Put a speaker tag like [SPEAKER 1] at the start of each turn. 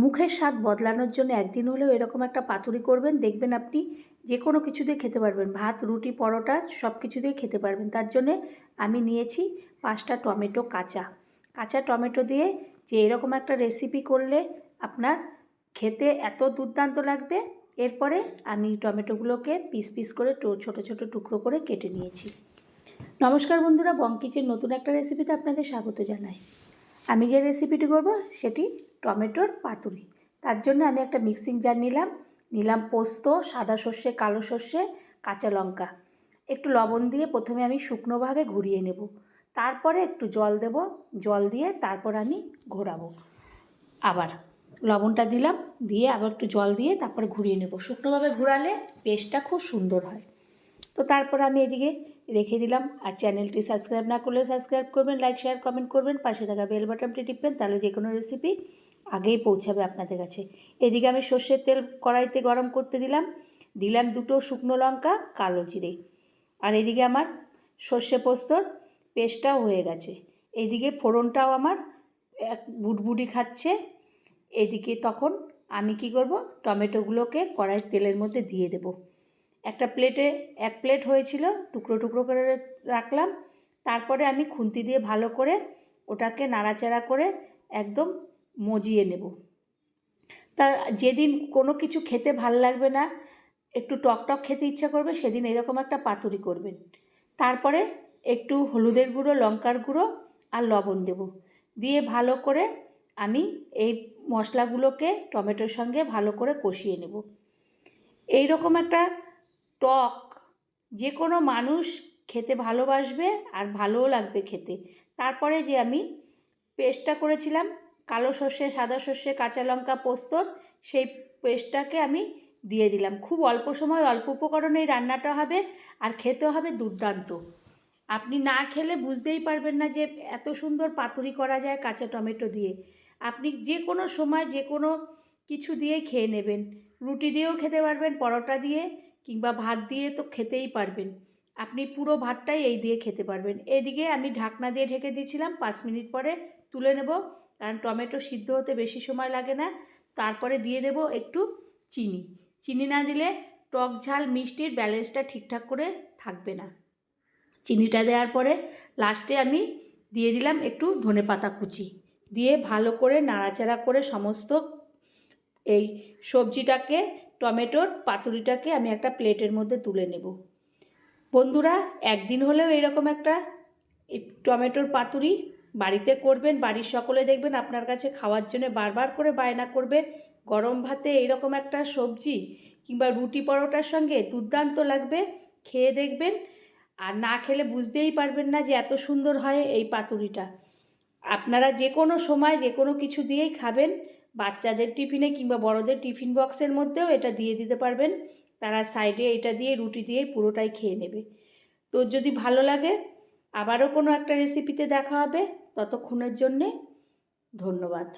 [SPEAKER 1] মুখের স্বাদ বদলানোর জন্য একদিন হলেও এরকম একটা পাতুরি করবেন, দেখবেন আপনি যে কোনো কিছু দিয়ে খেতে পারবেন। ভাত, রুটি, পরোটা সব কিছু দিয়ে খেতে পারবেন। তার জন্যে আমি নিয়েছি পাঁচটা টমেটো কাঁচা। কাঁচা টমেটো দিয়ে যে এরকম একটা রেসিপি করলে আপনার খেতে এত দুর্দান্ত লাগবে, এরপরে আমি টমেটোগুলোকে পিস পিস করে ছোট ছোট টুকরো করে কেটে নিয়েছি। নমস্কার বন্ধুরা, বঙ্কিচের নতুন একটা রেসিপিতে আপনাদের স্বাগত জানাই। আমি যে রেসিপিটি করব সেটি টমেটোর পাতুরি। তার জন্য আমি একটা মিক্সিং জার নিলাম। নিলাম পোস্ত, সাদা সর্ষে, কালো সর্ষে, কাঁচা লঙ্কা। একটু লবণ দিয়ে প্রথমে আমি শুকনোভাবে ঘুরিয়ে নেব। তারপরে একটু জল দেব। জল দিয়ে তারপর আমি ঘোরাবো। আবার লবণটা দিলাম। দিয়ে আবার একটু জল দিয়ে তারপর ঘুরিয়ে নেব। শুকনোভাবে ঘোরালে পেস্টটা খুব সুন্দর হয়। তো তারপর আমি এদিকে রেখে দিলাম। আর চ্যানেলটি সাবস্ক্রাইব না করলে সাবস্ক্রাইব করবেন, লাইক, শেয়ার, কমেন্ট করবেন, পাশে থাকা বেল বাটনটি টিপবেন, তাহলে যে কোনো রেসিপি আগেই পৌঁছাবে আপনাদের কাছে। এদিকে আমি সর্ষের তেল কড়াইতে গরম করতে দিলাম। দিলাম দুটো শুকনো লঙ্কা, কালো জিরে। আর এদিকে আমার সর্ষে পোস্তর পেস্টটাও হয়ে গেছে। এদিকে ফোড়নটাও আমার এক বুটবুটি খাচ্ছে। এদিকে তখন আমি কি করব? টমেটোগুলোকে কড়াইয়ের তেলের মধ্যে দিয়ে দেব। একটা প্লেটে, এক প্লেট হয়েছিল, টুকরো টুকরো করে রাখলাম। তারপরে আমি খুন্তি দিয়ে ভালো করে ওটাকে নাড়াচাড়া করে একদম মজিয়ে নেব। তা যেদিন কোনো কিছু খেতে ভালো লাগবে না, একটু টক টক খেতে ইচ্ছা করবে, সেদিন এরকম একটা পাতুরি করবেন। তারপরে একটু হলুদের গুঁড়ো, লঙ্কার গুঁড়ো আর লবণ দেব। দিয়ে ভালো করে আমি এই মশলাগুলোকে টমেটোর সঙ্গে ভালো করে কষিয়ে নেব। এই রকম একটা টক। যে কোনো মানুষ খেতে ভালোবাসবে আর ভালোও লাগবে খেতে। তারপরে যে আমি পেস্টটা করেছিলাম, কালো সর্ষে, সাদা সর্ষে, কাঁচা লঙ্কা পোস্তর সেই পেস্টটাকে আমি দিয়ে দিলাম। খুব অল্প সময়, অল্প উপকরণে এই রান্নাটা হবে আর খেতে হবে দুর্দান্ত। আপনি না খেলে বুঝতেই পারবেন না যে এত সুন্দর পাতুরি করা যায় কাঁচা টমেটো দিয়ে। আপনি যে কোনো সময় যে কোনো কিছু দিয়ে খেয়ে নেবেন। রুটি দিয়েও খেতে পারবেন, পরোটা দিয়ে কিংবা ভাত দিয়ে তো খেতেই পারবেন। আপনি পুরো ভাতটাই এই দিয়ে খেতে পারবেন। এদিকে আমি ঢাকনা দিয়ে ঢেকে দিয়েছিলাম, পাঁচ মিনিট পরে তুলে নেব। কারণ টমেটো সিদ্ধ হতে বেশি সময় লাগে না। তারপরে দিয়ে দেব একটু চিনি। চিনি না দিলে টক ঝাল, মিষ্টির ব্যালেন্সটা ঠিকঠাক করে থাকবে না। চিনিটা দেওয়ার পরে লাস্টে আমি দিয়ে দিলাম একটু ধনে পাতা কুচি। দিয়ে ভালো করে নাড়াচাড়া করে সমস্ত এই সবজিটাকে টমেটোর পাতুরিটাকে আমি একটা প্লেটের মধ্যে তুলে নেব। বন্ধুরা, একদিন হলেও এরকম একটা টমেটোর পাতুরি বাড়িতে করবেন, বাড়ির সকলে দেখবেন আপনার কাছে খাওয়ার জন্য বারবার করে বায়না করবে। গরম ভাতে এইরকম একটা সবজি কিংবা রুটি পরোটার সঙ্গে দুর্দান্ত লাগবে, খেয়ে দেখবেন। আর না খেলে বুঝতেই পারবেন না যে এত সুন্দর হয় এই পাতুরিটা। আপনারা যে কোনো সময় যে কোনো কিছু দিয়েই খাবেন। বাচ্চাদের টিফিনে কিংবা বড়দের টিফিন বক্সের মধ্যেও এটা দিয়ে দিতে পারবেন। তারা সাইডে এটা দিয়ে রুটি দিয়ে পুরোটাই খেয়ে নেবে। তো যদি ভালো লাগে, আবারও কোনো একটা রেসিপিতে দেখা হবে। ততক্ষণের জন্যে ধন্যবাদ।